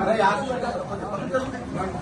అరే Thank you.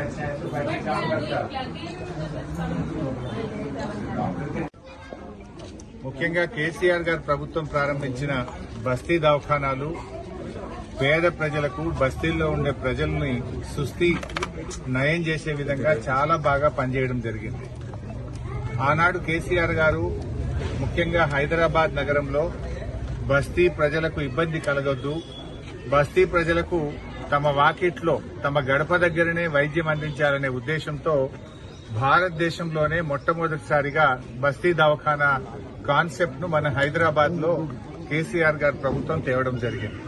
तो battery काम करता डॉक्टर के ముఖ్యంగా కేసీఆర్ గారు ప్రభుత్వం ప్రారంభించిన బస్తీ దవాఖానాలు పేద ప్రజలకు బస్తీల్లో ఉండే ప్రజల్ని సుస్థి నయం చేసే విధంగా చాలా బాగా పనిచేయడం జరిగింది ఆనాడు కేసీఆర్ గారు ముఖ్యంగా హైదరాబాద్ నగరంలో బస్తీ ప్రజలకు ఇబ్బంది కలగొద్దు బస్తీ ప్రజలకు తమ వాకిట్లో తమ గడప దగ్గరనే వైద్యం అందించాలనే ఉద్దేశంతో భారతదేశంలోనే మొట్టమొదటిసారిగా బస్తీ దవాఖానా కాన్సెప్ట్ను మన హైదరాబాద్లో కేసీఆర్ గారి ప్రభుత్వం తేవడం జరిగింది.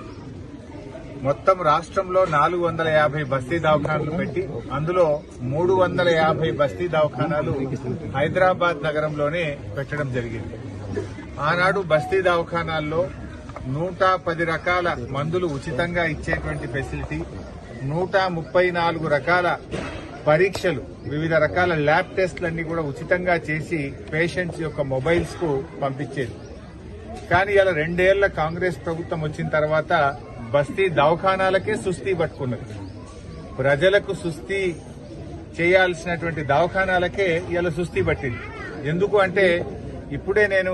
మొత్తం రాష్ట్రంలో నాలుగు వందల యాభై బస్తీ దవాఖానాలు పెట్టి అందులో మూడు వందల యాభై బస్తీ దవాఖానాలు హైదరాబాద్ నగరంలోనే పెట్టడం జరిగింది. ఆనాడు బస్తీ దవాఖానాల్లో నూట పది రకాల మందులు ఉచితంగా ఇచ్చేటువంటి ఫెసిలిటీ నూట ముప్పై నాలుగు రకాల పరీక్షలు వివిధ రకాల ల్యాబ్ టెస్టులన్నీ కూడా ఉచితంగా చేసి పేషెంట్స్ యొక్క మొబైల్స్కు పంపించేది. కానీ ఇలా రెండేళ్ళ కాంగ్రెస్ ప్రభుత్వం వచ్చిన తర్వాత బస్తీ దవాఖానాలకే సుస్థి పట్టుకున్నది. ప్రజలకు సుస్థి చేయాల్సినటువంటి దవాఖానాలకే ఇలా సుస్థి పట్టింది. ఎందుకు అంటే ఇప్పుడే నేను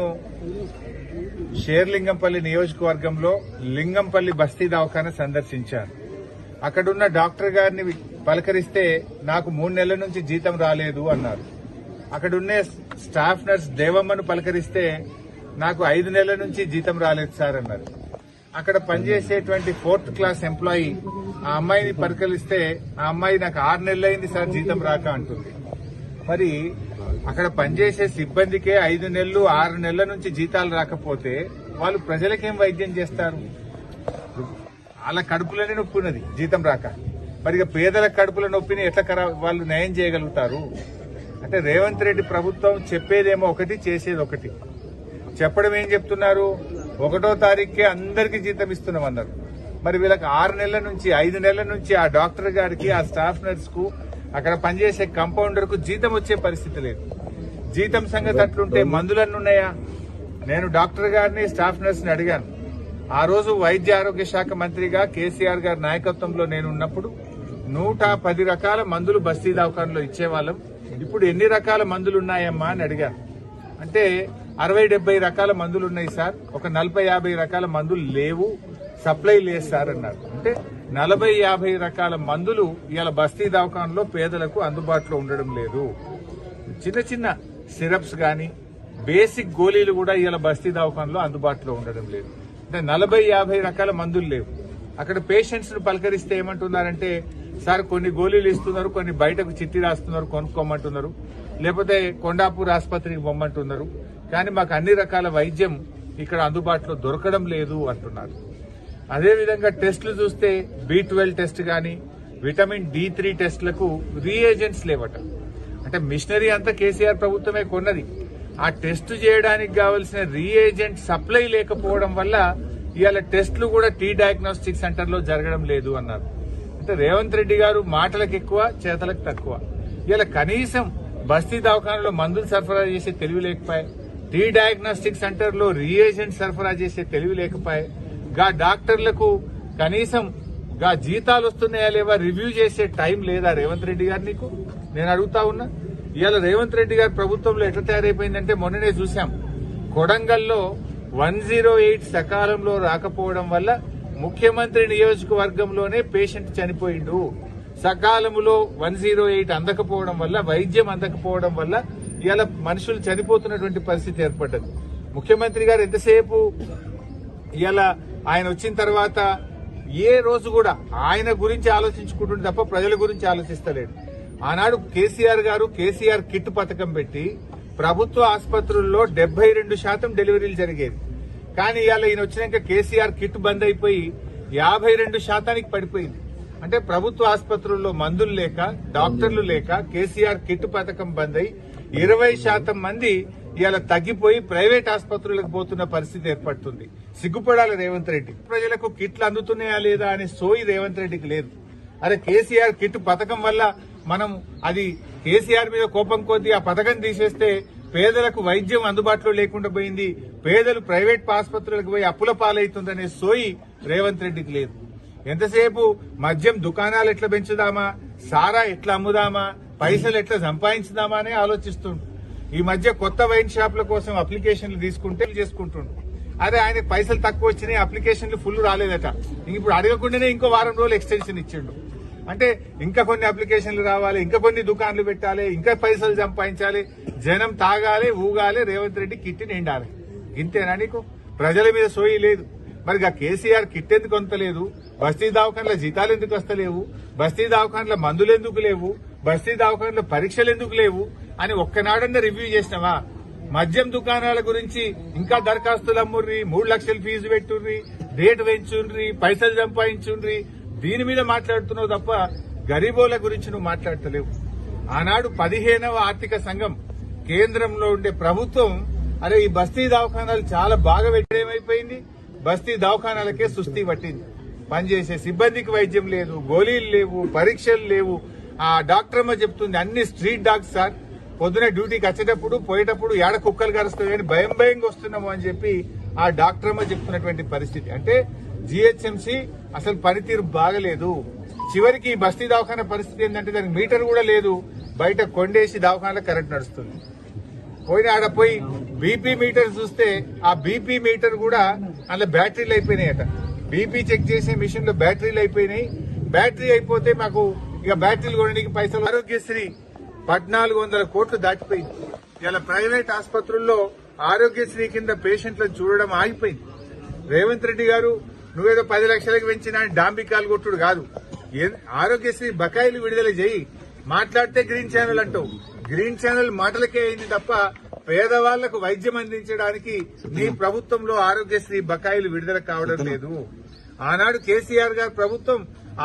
షేర్లింగంపల్లి నియోజకవర్గంలో లింగంపల్లి బస్తీ దవాఖాన సందర్శించాను అక్కడున్న డాక్టర్ గారిని పలకరిస్తే నాకు మూడు నెలల నుంచి జీతం రాలేదు అన్నారు. అక్కడున్నే స్టాఫ్ నర్స్ దేవమ్మను పలకరిస్తే నాకు ఐదు నెలల నుంచి జీతం రాలేదు సార్ అన్నారు. అక్కడ పనిచేసేటువంటి ఫోర్త్ క్లాస్ ఎంప్లాయీ ఆ అమ్మాయిని పరికలిస్తే ఆ అమ్మాయి నాకు ఆరు నెలలైంది సార్ జీతం రాక అంటుంది. మరి అక్కడ పనిచేసే సిబ్బందికే ఐదు నెలలు ఆరు నెలల నుంచి జీతాలు రాకపోతే వాళ్ళు ప్రజలకేం వైద్యం చేస్తారు? వాళ్ళ కడుపులోనే నొప్పి ఉన్నది జీతం రాక. మరి ఇక పేదల కడుపుల నొప్పిని ఎట్లా వాళ్ళు నయం చేయగలుగుతారు? అంటే రేవంత్ రెడ్డి ప్రభుత్వం చెప్పేదేమో ఒకటి చేసేది ఒకటి. చెప్పడం ఏం చెప్తున్నారు? ఒకటో తారీఖుకే అందరికీ జీతం ఇస్తున్నాం అన్నారు మరి వీళ్ళకి ఆరు నెలల నుంచి ఐదు నెలల నుంచి ఆ డాక్టర్ గారికి ఆ స్టాఫ్ నర్స్కు అక్కడ పనిచేసే కంపౌండర్కు జీతం వచ్చే పరిస్థితి లేదు. జీతం సంగతి అట్లుంటే మందులన్నీ ఉన్నాయా? నేను డాక్టర్ గారిని స్టాఫ్ నర్స్ని అడిగాను. ఆ రోజు వైద్య ఆరోగ్య శాఖ మంత్రిగా కేసీఆర్ గారి నాయకత్వంలో నేను ఉన్నప్పుడు నూట పది రకాల మందులు బస్తీ దవాఖానలో ఇచ్చేవాళ్ళం. ఇప్పుడు ఎన్ని రకాల మందులు ఉన్నాయమ్మా అని అడిగాను. అంటే అరవై డెబ్బై రకాల మందులు ఉన్నాయి సార్. ఒక నలభై యాభై రకాల మందులు లేవు. సప్లై లేదు సార్ అన్నారు. అంటే నలభై యాభై రకాల మందులు ఇవాళ బస్తీ దవాఖానలో పేదలకు అందుబాటులో ఉండడం లేదు. చిన్న చిన్న సిరప్స్ కానీ బేసిక్ గోళీలు కూడా ఇలా బస్తీ దవాఖానలో అందుబాటులో ఉండడం లేదు. అంటే నలభై యాభై రకాల మందులు లేవు. అక్కడ పేషెంట్స్ను పలకరిస్తే ఏమంటున్నారంటే సార్ కొన్ని గోళీలు ఇస్తున్నారు కొన్ని బయటకు చిట్టి రాస్తున్నారు కొనుక్కోమంటున్నారు. లేకపోతే కొండాపూర్ ఆసుపత్రికి పొమ్మంటున్నారు. కానీ మాకు అన్ని రకాల వైద్యం ఇక్కడ అందుబాటులో దొరకడం లేదు అంటున్నారు. అదేవిధంగా టెస్టులు చూస్తే బి ట్వెల్వ్ టెస్ట్ కానీ విటమిన్ డి త్రీ టెస్టులకు రీఏజెంట్స్ లేవట. అంటే మిషనరీ అంతా కేసీఆర్ ప్రభుత్వమే కొన్నది. ఆ టెస్ట్ చేయడానికి కావలసిన రీఏజెంట్ సప్లై లేకపోవడం వల్ల ఇవాళ టెస్టులు కూడా టీ డయాగ్నోస్టిక్ సెంటర్లో జరగడం లేదు అన్నారు. అంటే రేవంత్ రెడ్డి గారు మాటలకు ఎక్కువ చేతలకు తక్కువ. ఇలా కనీసం బస్తీ దవాఖానలో మందులు సరఫరా చేసే తెలివి లేకపోయాయి టీ డయాగ్నోస్టిక్ సెంటర్లో రీఏజెంట్ సరఫరా చేసే తెలివి లేకపోయాయి గా డాక్టర్లకు కనీసం గా జీతాలు వస్తున్నాయా లేవా రివ్యూ చేసే టైం లేదా? రేవంత్ రెడ్డి గారు నీకు? నేను అడుగుతా ఉన్నా. ఇవాళ రేవంత్ రెడ్డి గారి ప్రభుత్వంలో ఎట్లా తయారైపోయిందంటే మొన్ననే చూశాం. కొడంగల్లో వన్ జీరో ఎయిట్ సకాలంలో రాకపోవడం వల్ల ముఖ్యమంత్రి నియోజకవర్గంలోనే పేషెంట్ చనిపోయిండు. సకాలంలో వన్ జీరో ఎయిట్ అందకపోవడం వల్ల వైద్యం అందకపోవడం వల్ల ఇవాళ మనుషులు చనిపోతున్నటువంటి పరిస్థితి ఏర్పడ్డది. ముఖ్యమంత్రి గారు ఎంతసేపు ఇలా ఆయన వచ్చిన తర్వాత ఏ రోజు కూడా ఆయన గురించి ఆలోచించుకుంటుండే తప్ప ప్రజల గురించి ఆలోచిస్తలేడు. ఆనాడు కేసీఆర్ గారు కేసీఆర్ కిట్ పథకం పెట్టి ప్రభుత్వ ఆసుపత్రుల్లో డెబ్బై రెండు శాతం డెలివరీలు జరిగేది. కానీ ఇవాళ ఈయన వచ్చినాక కేసీఆర్ కిట్ బంద్ అయిపోయి యాభై రెండు శాతానికి పడిపోయింది. అంటే ప్రభుత్వ ఆసుపత్రుల్లో మందులు లేక డాక్టర్లు లేక కేసీఆర్ కిట్ పథకం బంద్ అయి ఇరవై శాతం మంది ఇవాళ తగ్గిపోయి ప్రైవేట్ ఆసుపత్రులకు పోతున్న పరిస్థితి ఏర్పడుతుంది. సిగ్గుపడాలి రేవంత్ రెడ్డి. ప్రజలకు కిట్లు అందుతున్నాయా లేదా అనే సోయి రేవంత్ రెడ్డికి లేదు. అరే కేసీఆర్ కిట్ పథకం వల్ల మనం అది కేసీఆర్ మీద కోపం కొద్దీ ఆ పథకం తీసేస్తే పేదలకు వైద్యం అందుబాటులో లేకుండా పోయింది. పేదలు ప్రైవేట్ ఆసుపత్రులకు పోయి అప్పుల పాలవుతుందనే సోయి రేవంత్ రెడ్డికి లేదు. ఎంతసేపు మద్యం దుకాణాలు ఎట్లా పెంచుదామా? సారా ఎట్లా అమ్ముదామా? పైసలు ఎట్లా సంపాదించుదామా అనే ఆలోచిస్తుండు. ఈ మధ్య కొత్త వైన్ షాపుల కోసం అప్లికేషన్లు తీసుకుంటే చేసుకుంటుండు. అదే ఆయన పైసలు తక్కువ వచ్చినాయి అప్లికేషన్లు ఫుల్ రాలేదట. ఇంక ఇప్పుడు అడగకుండానే ఇంకో వారం రోజులు ఎక్స్టెన్షన్ ఇచ్చిండు. అంటే ఇంకా కొన్ని అప్లికేషన్లు రావాలి ఇంకా కొన్ని దుకాన్లు పెట్టాలి ఇంకా పైసలు సంపాదించాలి జనం తాగాలి ఊగాలి రేవంత్ రెడ్డి కిట్టి నిండాలి. ఇంతేనా నీకు? ప్రజల మీద సోయి లేదు. మరి ఆ కేసీఆర్ కిట్ ఎందుకు అంతలేదు బస్తీ దవాఖాన్ల జీతాలు ఎందుకు వస్తలేవు? బస్తీ దవాఖాన్ల మందులు ఎందుకు లేవు? బస్తీ దవాఖాన్ల పరీక్షలు ఎందుకు లేవు? అని ఒక్కనాడన్నా రివ్యూ చేసినావా? మద్యం దుకాణాల గురించి ఇంకా దరఖాస్తులు అమ్ముర్రి మూడు లక్షలు ఫీజు పెట్టుర్రి రేటు పెంచుండ్రి పైసలు సంపాదించుండ్రి. దీని మీద మాట్లాడుతున్నావు తప్ప గరీబోల గురించి నువ్వు మాట్లాడతలేవు. ఆనాడు పదిహేనవ ఆర్థిక సంఘం కేంద్రంలో ఉండే ప్రభుత్వం అరే ఈ బస్తీ దవాఖానాలు చాలా బాగా పెట్టేమైపోయింది. బస్తీ దవాఖానాలకే సుస్థి పట్టింది. పనిచేసే సిబ్బందికి వైద్యం లేదు గోళీలు లేవు పరీక్షలు లేవు. ఆ డాక్టర్ అమ్మ చెప్తుంది అన్ని స్ట్రీట్ డాక్టర్ సార్. పొద్దునే డ్యూటీకి వచ్చేటప్పుడు పోయేటప్పుడు ఏడ కుక్కలు కరుస్తాయి అని భయం భయంగా వస్తున్నాము అని చెప్పి ఆ డాక్టర్ అమ్మ చెప్తున్నటువంటి పరిస్థితి. అంటే జిహెచ్ఎంసి అసలు పనితీరు బాగలేదు. చివరికి బస్తీ దవాఖాన పరిస్థితి ఏంటంటే దానికి మీటర్ కూడా లేదు. బయట కొండేసి దవాఖానలో కరెంట్ నడుస్తుంది. పోయిన ఆడ పోయి బీపీ మీటర్ చూస్తే ఆ బీపీ మీటర్ కూడా అందులో బ్యాటరీలు అయిపోయినాయట. బీపీ చెక్ చేసే మిషన్లో బ్యాటరీలు అయిపోయినాయి. బ్యాటరీ అయిపోతే మాకు ఇక బ్యాటరీలు కొనడానికి పైసలు ఆరోగ్యశ్రీ పద్నాలుగు వందల కోట్లు దాటిపోయింది. ఇలా ప్రైవేట్ ఆసుపత్రుల్లో ఆరోగ్యశ్రీ కింద పేషెంట్లను చూడడం ఆగిపోయింది. రేవంత్ రెడ్డి గారు నువ్వేదో పది లక్షలకు పెంచిన డాంబికాలు కొట్టుడు కాదు. ఆరోగ్యశ్రీ బకాయిలు విడుదల చేయి. మాట్లాడితే గ్రీన్ ఛానల్ అంటావు. గ్రీన్ ఛానల్ మాటలకే అయింది తప్ప పేదవాళ్ళకు వైద్యం అందించడానికి నీ ప్రభుత్వంలో ఆరోగ్యశ్రీ బకాయిలు విడుదల కావడం లేదు. ఆనాడు కేసీఆర్ గారి ప్రభుత్వం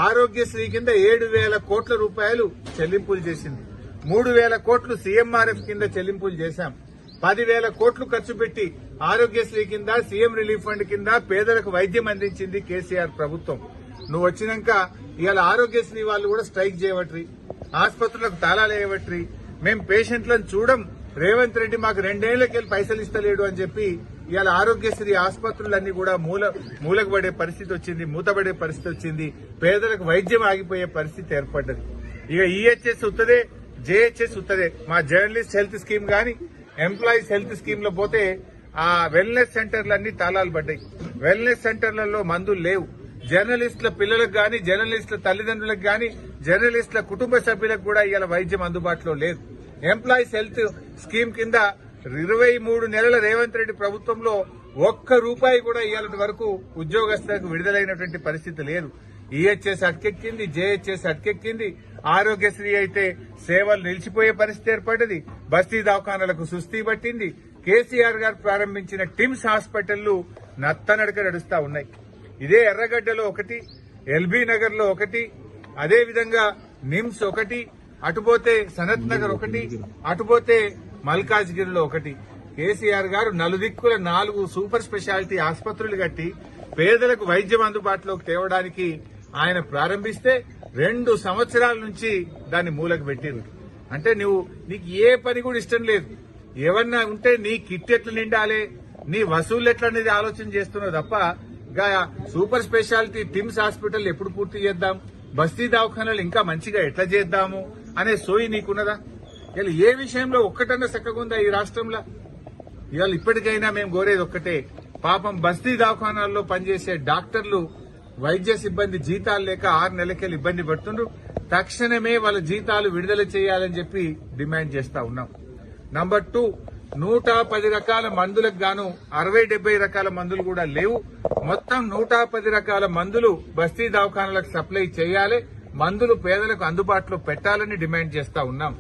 ఆరోగ్యశ్రీ కింద ఏడు వేల కోట్ల రూపాయలు చెల్లింపులు చేసింది. మూడు వేల కోట్లు సీఎంఆర్ఎఫ్ కింద చెల్లింపులు చేశాం. పదివేల కోట్లు ఖర్చు పెట్టి ఆరోగ్యశ్రీ కింద సీఎం రిలీఫ్ ఫండ్ కింద పేదలకు వైద్యం అందించింది కేసీఆర్ ప్రభుత్వం. నువ్వు వచ్చినాక ఇవాళ ఆరోగ్యశ్రీ వాళ్ళు కూడా స్ట్రైక్ చేయవట్రి. ఆసుపత్రులకు తాళాలు వేయవట్రి. మేం పేషెంట్లను చూడం రేవంత్ రెడ్డి మాకు రెండేళ్ళకెళ్ళి పైసలు ఇస్తలేడు అని చెప్పి ఇవాళ ఆరోగ్యశ్రీ ఆసుపత్రులన్నీ కూడా మూల మూలకు పడే పరిస్థితి వచ్చింది మూతపడే పరిస్థితి వచ్చింది. పేదలకు వైద్యం ఆగిపోయే పరిస్థితి ఏర్పడ్డది. ఇక ఈహెచ్ఎస్ ఉత్తదే జేహెచ్ఎస్ ఉంటుంది. మా జర్నలిస్ట్ హెల్త్ స్కీమ్ గాని ఎంప్లాయీస్ హెల్త్ స్కీమ్లో పోతే ఆ వెల్నెస్ సెంటర్లన్నీ తాళాలు పడ్డాయి. వెల్నెస్ సెంటర్లలో మందులు లేవు. జర్నలిస్టుల పిల్లలకు గాని జర్నలిస్టుల తల్లిదండ్రులకు గాని జర్నలిస్టుల కుటుంబ సభ్యులకు కూడా ఇవాళ వైద్యం అందుబాటులో లేదు. ఎంప్లాయీస్ హెల్త్ స్కీమ్ కింద ఇరవై మూడు నెలల రేవంత్ రెడ్డి ప్రభుత్వంలో ఒక్క రూపాయి కూడా ఇవాళ వరకు ఉద్యోగస్తులకు విడుదలైనటువంటి పరిస్థితి లేదు. ఈహెచ్ఎస్ అటకెక్కింది జేహెచ్ఎస్ అటకెక్కింది. ఆరోగ్యశ్రీ అయితే సేవలు నిలిచిపోయే పరిస్థితి ఏర్పడ్డది. బస్తీ దవాఖానాలకు సుస్థి పట్టింది. కేసీఆర్ గారు ప్రారంభించిన టిమ్స్ హాస్పిటళ్ళు నత్తనడక నడుస్తా ఉన్నాయి. ఇదే ఎర్రగడ్డలో ఒకటి ఎల్బీ నగర్లో ఒకటి అదేవిధంగా నిమ్స్ ఒకటి అటుపోతే సనత్ నగర్ ఒకటి అటుపోతే మల్కాజ్గిరిలో ఒకటి. కేసీఆర్ గారు నలుదిక్కుల నాలుగు సూపర్ స్పెషాలిటీ ఆసుపత్రులు కట్టి పేదలకు వైద్యం అందుబాటులోకి తేవడానికి ఆయన ప్రారంభిస్తే రెండు సంవత్సరాల నుంచి దాన్ని మూలకు పెట్టిరు అంటే నువ్వు నీకు ఏ పని కూడా ఇష్టం లేదు. ఏమన్నా ఉంటే నీ కిట్ ఎట్లా నిండాలి? నీ వసూలు ఎట్లా అనేది ఆలోచన చేస్తున్నావు తప్ప గా సూపర్ స్పెషాలిటీ టిమ్స్ హాస్పిటల్ ఎప్పుడు పూర్తి చేద్దాం? బస్తీ దవాఖానాలు ఇంకా మంచిగా ఎట్లా చేద్దాము? అనే సోయి నీకున్నదా? ఇలా ఏ విషయంలో ఒక్కటన్నా చక్కగుందా ఈ రాష్ట్రంలో? ఇవాళ ఇప్పటికైనా మేము కోరేది ఒక్కటే. పాపం బస్తీ దవాఖానాల్లో పనిచేసే డాక్టర్లు వైద్య సిబ్బంది జీతాలు లేక ఆరు నెలకెళ్ళి ఇబ్బంది పడుతుండ్రు. తక్షణమే వాళ్ళ జీతాలు విడుదల చేయాలని చెప్పి డిమాండ్ చేస్తా ఉన్నాం. నంబర్ టూ నూట పది రకాల మందులకు గాను అరవై డెబ్బై రకాల మందులు కూడా లేవు. మొత్తం నూట పది రకాల మందులు బస్తీ దవాఖానాలకు సప్లై చేయాలి. మందులు పేదలకు అందుబాటులో పెట్టాలని డిమాండ్ చేస్తా ఉన్నాం.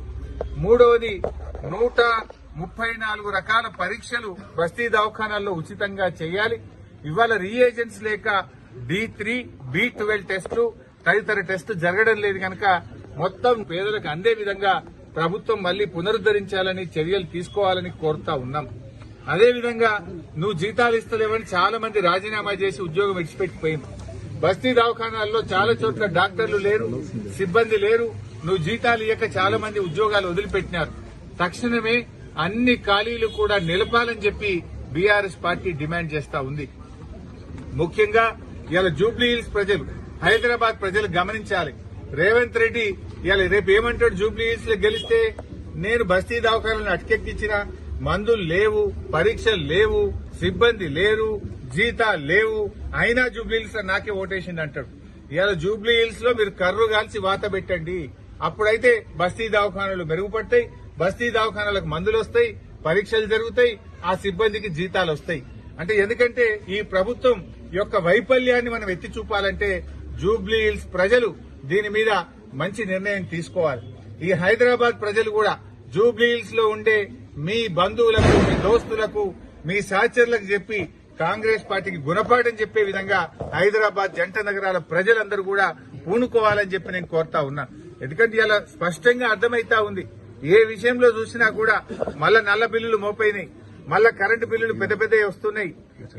మూడవది నూట ముప్పై నాలుగు రకాల పరీక్షలు బస్తీ దవాఖానాల్లో ఉచితంగా చేయాలి. ఇవాళ రీఏజెంట్స్ లేక డి త్రీ బి ట్వెల్వ్ టెస్టులు తదితర టెస్టు జరగడం లేదు కనుక మొత్తం పేదలకు అందే విధంగా ప్రభుత్వం మళ్ళీ పునరుద్దరించాలని చర్యలు తీసుకోవాలని కోరుతా ఉన్నాం. అదేవిధంగా నువ్వు జీతాలు ఇస్తలేవని చాలా మంది రాజీనామా చేసి ఉద్యోగం విడిచిపెట్టిపోయింది. బస్తీ దవాఖానాల్లో చాలా చోట్ల డాక్టర్లు లేరు సిబ్బంది లేరు. నువ్వు జీతాలు ఇవ్వక చాలా మంది ఉద్యోగాలు వదిలిపెట్టినారు. తక్షణమే అన్ని ఖాళీలు కూడా నిలపాలని చెప్పి బీఆర్ఎస్ పార్టీ డిమాండ్ చేస్తా ఉంది. ముఖ్యంగా ఇవాళ జూబ్లీ హిల్స్ ప్రజలు హైదరాబాద్ ప్రజలు గమనించాలి. రేవంత్ రెడ్డి ఇవాళ రేపు ఏమంటాడు జూబ్లీ హిల్స్లో గెలిస్తే? నేను బస్తీ దవాఖానాలను అటకెక్కించిన మందులు లేవు పరీక్షలు లేవు సిబ్బంది లేరు జీతాలు లేవు. అయినా జూబ్లీ హిల్స్లో నాకే ఓటేసింది అంటాడు. ఇవాళ జూబ్లీ హిల్స్లో మీరు కర్రు కాల్చి వాత పెట్టండి. అప్పుడైతే బస్తీ దవాఖానాలు మెరుగుపడతాయి బస్తీ దవాఖానాలకు మందులు వస్తాయి పరీక్షలు జరుగుతాయి ఆ సిబ్బందికి జీతాలు వస్తాయి. అంటే ఎందుకంటే ఈ ప్రభుత్వం యొక్క వైఫల్యాన్ని మనం ఎత్తి చూపాలంటే జూబ్లీ హిల్స్ ప్రజలు దీని మీద మంచి నిర్ణయం తీసుకోవాలి. ఈ హైదరాబాద్ ప్రజలు కూడా జూబ్లీ హిల్స్లో ఉండే మీ బంధువులకు మీ దోస్తులకు మీ సహచరులకు చెప్పి కాంగ్రెస్ పార్టీకి గుణపాఠం చెప్పే విధంగా హైదరాబాద్ జంట నగరాల ప్రజలందరూ కూడా పూనుకోవాలని చెప్పి నేను కోరుతా ఉన్నా. ఎందుకంటే ఇలా స్పష్టంగా అర్థమైతా ఉంది. ఏ విషయంలో చూసినా కూడా మళ్ళా నల్ల బిల్లులు మోపైనాయి. మళ్ళా కరెంటు బిల్లులు పెద్ద పెద్దవి వస్తున్నాయి.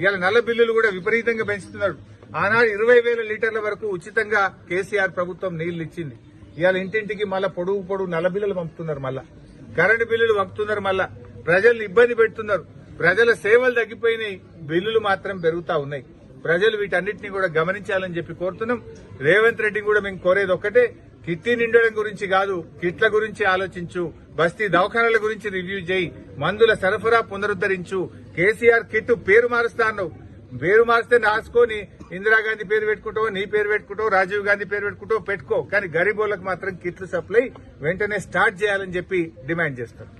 ఇవాళ నల్ల బిల్లులు కూడా విపరీతంగా పెంచుతున్నారు. ఆనాడు ఇరవై వేల లీటర్ల వరకు ఉచితంగా కేసీఆర్ ప్రభుత్వం నీళ్ళు ఇచ్చింది. ఇవాళ ఇంటింటికి మళ్ళా పొడుగు పొడుగు నల్ల బిల్లులు పంపుతున్నారు మళ్ళా. కరెంటు బిల్లులు పంపుతున్నారు మళ్ళా. ప్రజల్ని ఇబ్బంది పెడుతున్నారు. ప్రజల సేవలు తగ్గిపోయినాయి బిల్లులు మాత్రం పెరుగుతా ఉన్నాయి. ప్రజలు వీటన్నిటిని కూడా గమనించాలని చెప్పి కోరుతున్నాం. రేవంత్ రెడ్డి కూడా మేము కోరేది ఒక్కటే కిట్టి నిండడం గురించి కాదు కిట్ల గురించి ఆలోచించు. బస్తీ దవాఖానాల గురించి రివ్యూ చేయి. మందుల సరఫరా పునరుద్ధరించు. కేసీఆర్ కిట్ పేరు మారుస్తాను. పేరు మారిస్తే రాసుకొని ఇందిరాగాంధీ పేరు పెట్టుకుంటావు నీ పేరు పెట్టుకుంటావు రాజీవ్ గాంధీ పేరు పెట్టుకుంటావు పెట్టుకో. కానీ గరీబోళ్ళకు మాత్రం కిట్లు సప్లై వెంటనే స్టార్ట్ చేయాలని చెప్పి డిమాండ్ చేస్తాను